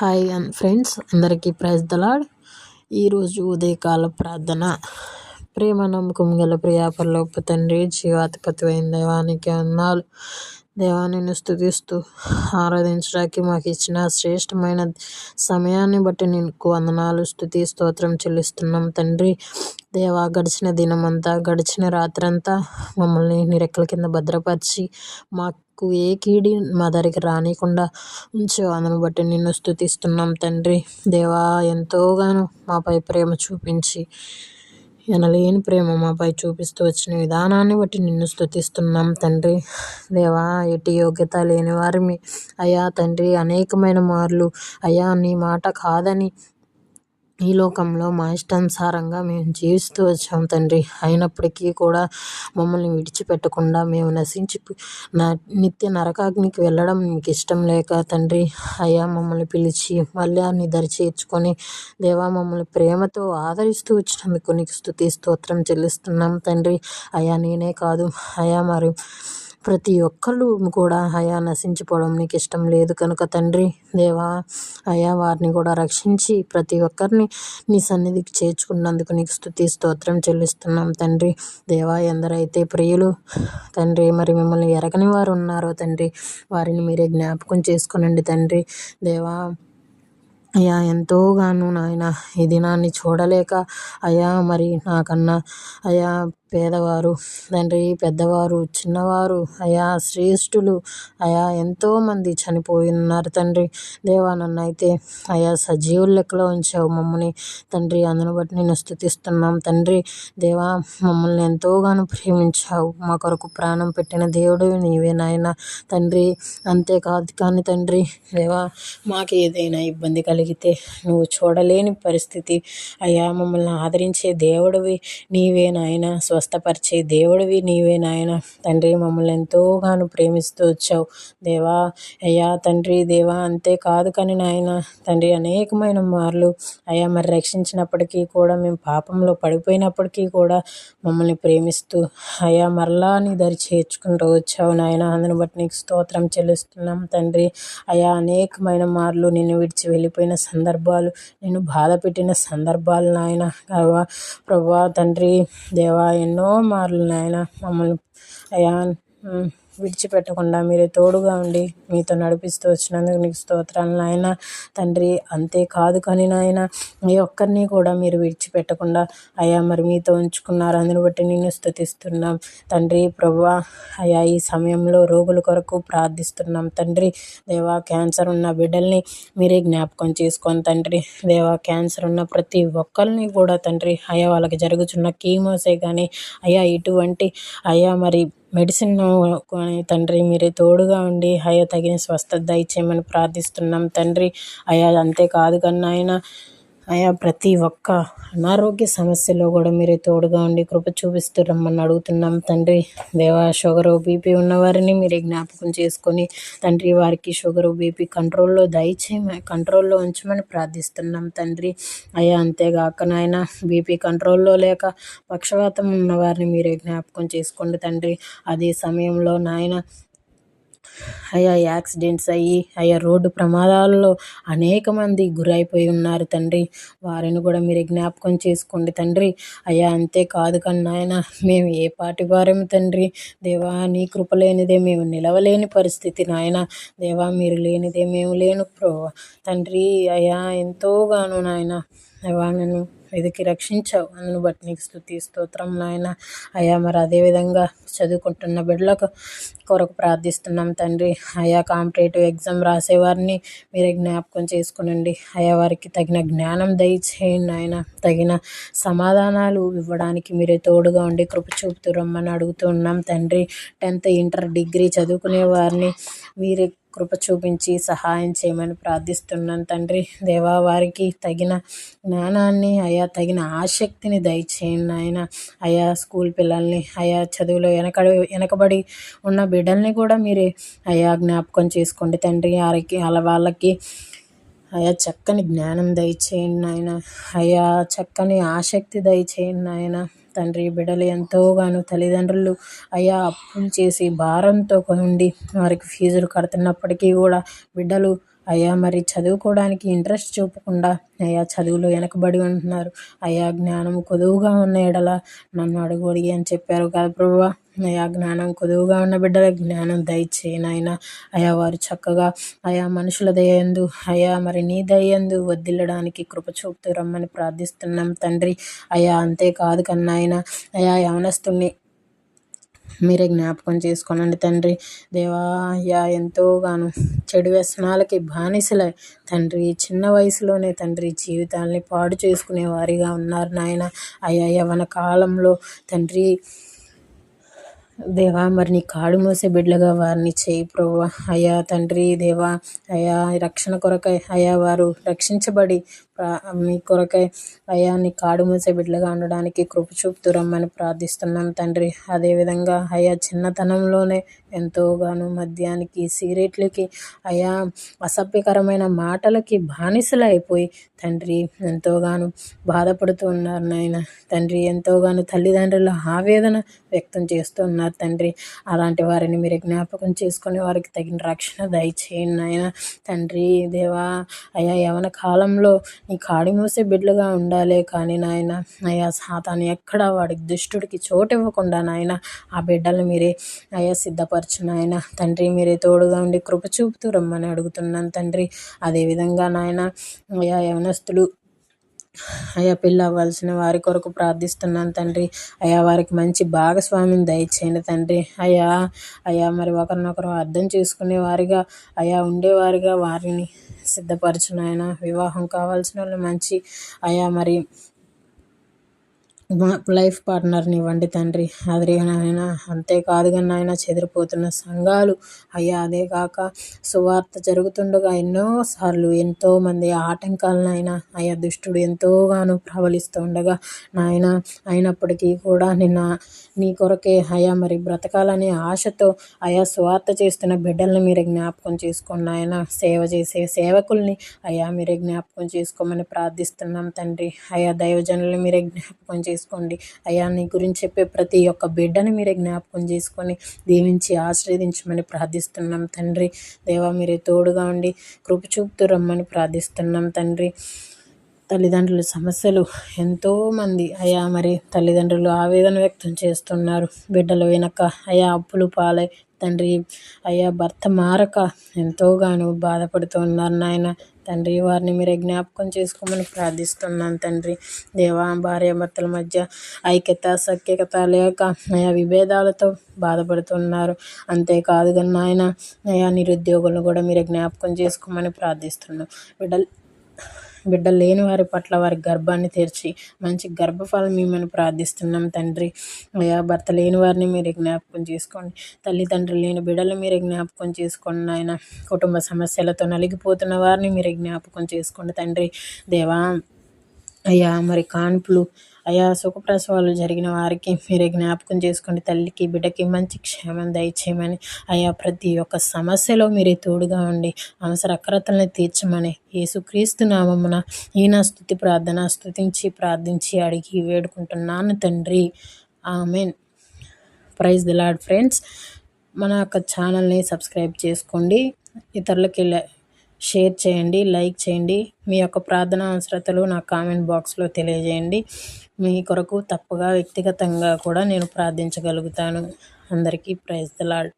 Hi and friends అందరికీ praise the Lord ఈరోజు ఉదయకాల ప్రార్థన. ప్రేమ నమ్మకం గల ప్రియాపరలోపు తండ్రి జీవాధిపతి అయిన దైవానికి అన్నాలు దేవాన్ని స్థుతిస్తూ ఆరాధించడానికి మాకు ఇచ్చిన శ్రేష్టమైన సమయాన్ని బట్టి నీకు వందనాలు స్థుతి స్తోత్రం చెల్లిస్తున్నాం తండ్రి. దేవా గడిచిన దినమంతా గడిచిన రాత్రంతా మమ్మల్ని నీ రెక్కల కింద భద్రపరిచి మాకు ఏ కీడి మా దగ్గరికి రానికుండా ఉంచావు అందును బట్టి నిన్ను స్థుతిస్తున్నాం తండ్రి. దేవా ఎంతోగానో మాపై ప్రేమ చూపించి ఎనలేని ప్రేమ మాపై చూపిస్తూ వచ్చిన విధానాన్ని బట్టి నిన్ను స్థుతిస్తున్నాం తండ్రి. దేవా ఎటు యోగ్యత లేని వారిని అయా తండ్రి అనేకమైన మార్లు. అయా నీ మాట కాదని ఈ లోకంలో మా ఇష్టానుసారంగా మేము జీవిస్తూ వచ్చాం తండ్రి. అయినప్పటికీ కూడా మమ్మల్ని విడిచిపెట్టకుండా మేము నశించి నిత్య నరకాగ్నికి వెళ్ళడం మీకు ఇష్టం లేక తండ్రి. అయ్యా మమ్మల్ని పిలిచి మళ్ళీ నీ దరి చేర్చుకొని దేవా మమ్మల్ని ప్రేమతో ఆదరిస్తూ వచ్చినందుకు నీకు స్థుతి స్తోత్రం చెల్లిస్తున్నాం తండ్రి. అయ్యా నేనే కాదు. అయా మరి ప్రతి ఒక్కళ్ళు కూడా అయా నశించిపోవడం నీకు ఇష్టం లేదు కనుక తండ్రి దేవా అయా వారిని కూడా రక్షించి ప్రతి ఒక్కరిని నీ సన్నిధికి చేర్చుకున్నందుకు నీకు స్థుతి స్తోత్రం చెల్లిస్తున్నాం తండ్రి. దేవా ఎందరైతే ప్రియులు తండ్రి మరి మిమ్మల్ని ఎరగని వారు ఉన్నారో తండ్రి వారిని మీరే జ్ఞాపకం చేసుకునండి తండ్రి. దేవా అయ్యా ఎంతోగాను నాయన ఈ దినాన్ని చూడలేక అయ్యా మరి నాకన్నా అయ్యా పేదవారు తండ్రి పెద్దవారు చిన్నవారు అయా శ్రేష్ఠులు అయా ఎంతోమంది చనిపోయి ఉన్నారు తండ్రి. దేవా నన్ను అయితే అయా సజీవుల లెక్కలో ఉంచావు మమ్మల్ని. తండ్రి అందును బట్టి నేను స్థుతిస్తున్నాం తండ్రి. దేవా మమ్మల్ని ఎంతోగానో ప్రేమించావు. మా కొరకు ప్రాణం పెట్టిన దేవుడు నీవే నాయన తండ్రి. అంతేకాదు కానీ తండ్రి దేవా మాకు ఏదైనా ఇబ్బంది కలిగితే నువ్వు చూడలేని పరిస్థితి. అయ్యా మమ్మల్ని ఆదరించే దేవుడివి నీవే నాయన. స్వ స్వస్థపరిచే దేవుడివి నీవే నాయన. తండ్రి మమ్మల్ని ఎంతోగాను ప్రేమిస్తూ వచ్చావు. దేవా అయ్యా తండ్రి దేవా అంతే కాదు కానీ నాయన తండ్రి అనేకమైన మార్లు అయ్యా మరి రక్షించినప్పటికీ కూడా మేము పాపంలో పడిపోయినప్పటికీ కూడా మమ్మల్ని ప్రేమిస్తూ అయ్యా మరలా నీ దరి చేర్చుకుంటూ వచ్చావు నాయన. అందుని బట్టి నీకు స్తోత్రం చెల్లిస్తున్నాం తండ్రి. అయా అనేకమైన మార్లు నిన్ను విడిచి వెళ్ళిపోయిన సందర్భాలు నేను బాధ పెట్టిన సందర్భాలు నాయన. ప్రభా తండ్రి దేవా ఎన్నో మార్లు నాయన మమ్మల్ని అయా విడిచిపెట్టకుండా మీరే తోడుగా ఉండి మీతో నడిపిస్తూ వచ్చినందుకు నీకు స్తోత్రాలు నాయన. తండ్రి అంతేకాదు కానీ నాయన ఏ ఒక్కరిని కూడా మీరు విడిచిపెట్టకుండా అయ్యా మరి మీతో ఉంచుకున్నారు. అందుని బట్టి నేను స్థుతిస్తున్నాం. తండ్రి ప్రభా అయా ఈ సమయంలో రోగుల కొరకు ప్రార్థిస్తున్నాం. తండ్రి దేవా క్యాన్సర్ ఉన్న బిడ్డల్ని మీరే జ్ఞాపకం చేసుకొని తండ్రి. దేవా క్యాన్సర్ ఉన్న ప్రతి ఒక్కరిని కూడా తండ్రి అయ్యా వాళ్ళకి జరుగుతున్న కీమోసే కానీ అయా ఇటువంటి అయ్యా మరి మెడిసిన్ తండ్రి మీరే తోడుగా ఉండి అయ్యా తగిన స్వస్థత దయచేయమని ప్రార్థిస్తున్నాం. తండ్రి అయ్యా అంతేకాదు కన్నా ఆయన ఆయా ప్రతి ఒక్క అనారోగ్య సమస్యలో కూడా మీరు తోడుగా ఉండి కృప చూపిస్తూ రమ్మని అడుగుతున్నాం తండ్రి. దేవా షుగరు బీపీ ఉన్నవారిని మీరే జ్ఞాపకం చేసుకొని తండ్రి వారికి షుగరు బీపీ కంట్రోల్లో దయచేయమని కంట్రోల్లో ఉంచమని ప్రార్థిస్తున్నాం తండ్రి. అయ్యా అంతేగాక నాయన బీపీ కంట్రోల్లో లేక పక్షవాతం ఉన్నవారిని మీరే జ్ఞాపకం చేసుకోండి తండ్రి. అదే సమయంలో నాయన ఆయా యాక్సిడెంట్స్ అయ్యి ఆయా రోడ్డు ప్రమాదాలలో అనేక మంది గురైపోయి ఉన్నారు తండ్రి. వారిని కూడా మీరు జ్ఞాపకం చేసుకోండి తండ్రి. అయ్యా అంతే కాదు కన్నా ఆయన మేము ఏ పాటి వారం తండ్రి? దేవా నీ కృప లేనిదే మేము నిలవలేని పరిస్థితి నాయన. దేవా మీరు లేనిదే మేము లేను ప్రో తండ్రి అయ్యా ఎంతోగాను నాయన దేవా నన్ను వెతికి రక్షించావు. అందును బట్టి నీకు స్థుతి స్తోత్రం నాయన. అయ్యా మరి అదేవిధంగా చదువుకుంటున్న బిడ్డలకు కొరకు ప్రార్థిస్తున్నాం తండ్రి. అయా కాంపిటేటివ్ ఎగ్జామ్ రాసేవారిని మీరే జ్ఞాపకం చేసుకునండి. అయా వారికి తగిన జ్ఞానం దయచేయండి ఆయన. తగిన సమాధానాలు ఇవ్వడానికి మీరే తోడుగా ఉండి కృప చూపుతూ రమ్మని అడుగుతున్నాం తండ్రి. టెన్త్ ఇంటర్ డిగ్రీ చదువుకునే వారిని మీరే కృప చూపించి సహాయం చేయమని ప్రార్థిస్తున్నాను తండ్రి. దేవా వారికి తగిన జ్ఞానాన్ని అయా తగిన ఆసక్తిని దయచేయండి ఆయన అయా స్కూల్ పిల్లల్ని అయా చదువులో వెనకడి వెనకబడి ఉన్న బిడ్డల్ని కూడా మీరే అయా జ్ఞాపకం చేసుకోండి తండ్రి. వారికి అలా వాళ్ళకి అయా చక్కని జ్ఞానం దయచేయండి నాయన. అయా చక్కని ఆసక్తి దయచేయండి నాయన. తండ్రి బిడ్డలు ఎంతోగానో తల్లిదండ్రులు అయ్యా అప్పులు చేసి భారంతో ఉండి వారికి ఫీజులు కడుతున్నప్పటికీ కూడా బిడ్డలు అయ్యా మరి చదువుకోవడానికి ఇంట్రెస్ట్ చూపకుండా అయ్యా చదువులో వెనకబడి ఉంటున్నారు. అయ్యా జ్ఞానం కొదువుగా ఉన్న ఎడల నన్ను అడుగు అడిగి అని చెప్పారు కదా ప్రభు అయా జ్ఞానం కొదువుగా ఉన్న బిడ్డల జ్ఞానం దయచేయి నాయన. అయా వారు చక్కగా అయా మనుషుల దయందు అయా మరి నీ దయందు వదిల్లడానికి కృప చూపుతూ రమ్మని ప్రార్థిస్తున్నాం తండ్రి. అయా అంతేకాదు కన్నా ఆయన అయా యవనస్తుని మీరే జ్ఞాపకం చేసుకోనండి తండ్రి. దేవా అయ్యా ఎంతోగాను చెడు వ్యసనాలకి బానిసలై తండ్రి. చిన్న వయసులోనే తండ్రి జీవితాల్ని పాడు చేసుకునే వారిగా ఉన్నారు నాయన. అయ్యా యవన కాలంలో తండ్రి దేవా మరి నీ కాడు మోసే బిడ్డలుగా వారిని చేయి ప్రభు అయ్యా తండ్రి దేవా అయా రక్షణ కొరకై అయా వారు రక్షించబడి మీ కొరకై అయ్యా నీ కాడు మూసే బిడ్డలుగా ఉండడానికి కృప చూపుతూ రమ్మని ప్రార్థిస్తున్నాం తండ్రి. అదేవిధంగా అయ్యా చిన్నతనంలోనే ఎంతోగాను మద్యానికి సిగరెట్లకి అయా అసభ్యకరమైన మాటలకి బానిసలు అయిపోయి తండ్రి ఎంతోగాను బాధపడుతూ ఉన్నారు నాయన. తండ్రి ఎంతోగాను తల్లిదండ్రుల ఆవేదన వ్యక్తం చేస్తూ ఉన్నారు తండ్రి. అలాంటి వారిని మీరు జ్ఞాపకం చేసుకొని వారికి తగిన రక్షణ దయచేయండి నాయన. తండ్రి దేవా అయా యవన కాలంలో నీ కాడి మూసే బిడ్డలుగా ఉండాలి కానీ నాయన అయ్యా సాతాను ఎక్కడ వాడికి దుష్టుడికి చోటు ఇవ్వకుండా నాయన ఆ బిడ్డలు మీరే అయ్యా సిద్ధపరచు నాయన. తండ్రి మీరే తోడుగా ఉండి కృప చూపుతూ రమ్మని అడుగుతున్నాను తండ్రి. అదేవిధంగా నాయన అయ్యా యవనస్తులు అయ్యా పెళ్ళి అవ్వాల్సిన వారి కొరకు ప్రార్థిస్తున్నాను తండ్రి. అయ్యా వారికి మంచి భాగస్వామిని దయచేయండి తండ్రి. అయ్యా అయ్యా మరి ఒకరినొకరు అర్థం చేసుకునే వారిగా అయ్యా ఉండేవారిగా వారిని సిద్ధపరచును ఆయన. వివాహం కావాల్సిన వాళ్ళు మంచి అయా మరి లైఫ్ పార్ట్నర్ని ఇవ్వండి తండ్రి. అదే నాయన అంతేకాదు కానీ నాయన చెదిరిపోతున్న సంఘాలు. అయ్యా అదే కాక సువార్త జరుగుతుండగా ఎన్నోసార్లు ఎంతోమంది ఆటంకాలనైనా అయ్యా దుష్టుడు ఎంతోగానో ప్రబలిస్తూ ఉండగా నాయన అయినప్పటికీ కూడా నిన్న నీ కొరకే అయా మరి బ్రతకాలనే ఆశతో అయా సువార్త చేస్తున్న బిడ్డల్ని మీరు జ్ఞాపకం చేసుకోండి ఆయన సేవ చేసే సేవకుల్ని అయా మీరే జ్ఞాపకం చేసుకోమని ప్రార్థిస్తున్నాం తండ్రి. అయా దైవజనుల్ని మీరే జ్ఞాపకం చేసుకో చేసుకోండి. అయ్యా నీ గురించి చెప్పే ప్రతి ఒక్క బిడ్డని మీరే జ్ఞాపకం చేసుకొని దీవించి ఆశీర్వదించమని ప్రార్థిస్తున్నాం తండ్రి. దేవా మీరే తోడుగా ఉండి కృప చూపుతూ రమ్మని ప్రార్థిస్తున్నాం తండ్రి. తల్లిదండ్రుల సమస్యలు ఎంతోమంది అయా మరి తల్లిదండ్రులు ఆవేదన వ్యక్తం చేస్తున్నారు. బిడ్డలు వెనక అయా అప్పులు పాలై తండ్రి అయ్యా భర్త మారక ఎంతోగాను బాధపడుతూ ఉన్నారు నాయన. తండ్రి వారిని మీరు జ్ఞాపకం చేసుకోమని ప్రార్థిస్తున్నాను తండ్రి. దేవా భార్య భర్తల మధ్య ఐక్యత సఖ్యత లేక నయా విభేదాలతో బాధపడుతున్నారు. అంతేకాదు కానీ నాయన నయా నిరుద్యోగులను కూడా మీరు జ్ఞాపకం చేసుకోమని ప్రార్థిస్తున్నాం. బిడ్డలు బిడ్డ లేని వారి పట్ల వారి గర్భాన్ని తెరిచి మంచి గర్భఫలం ఇవ్వమని ప్రార్థిస్తున్నాం తండ్రి. అయ్యా భర్త లేని వారిని మీరు జ్ఞాపకం చేసుకోండి. తల్లిదండ్రులు లేని బిడ్డలు మీరు జ్ఞాపకం చేసుకోండి ఆయన కుటుంబ సమస్యలతో నలిగిపోతున్న వారిని మీరు జ్ఞాపకం చేసుకోండి తండ్రి. దేవా అయ్యా మరి కాన్పులు. అయా సుఖప్రసవాలు జరిగిన వారికి మీరే జ్ఞాపకం చేసుకోండి. తల్లికి బిడ్డకి మంచి క్షేమం దయచేయమని. అయా ప్రతి ఒక్క సమస్యలో మీరే తోడుగా ఉండి అవసర అక్రతల్ని తీర్చమని. యేసుక్రీస్తు నామమున ఈయన స్థుతి ప్రార్థన స్థుతించి ప్రార్థించి అడిగి వేడుకుంటున్నాను తండ్రి. Amen. Praise the Lord friends. మన యొక్క ఛానల్ని సబ్స్క్రైబ్ చేసుకోండి. ఇతరులకి షేర్ చేయండి లైక్ చేయండి. మీ యొక్క ప్రార్థన అవసరతలు నా కామెంట్ బాక్స్లో తెలియజేయండి. మీ కొరకు తప్పుగా వ్యక్తిగతంగా కూడా నేను ప్రార్థించగలుగుతాను. అందరికీ ప్రైజ్ దలాడ్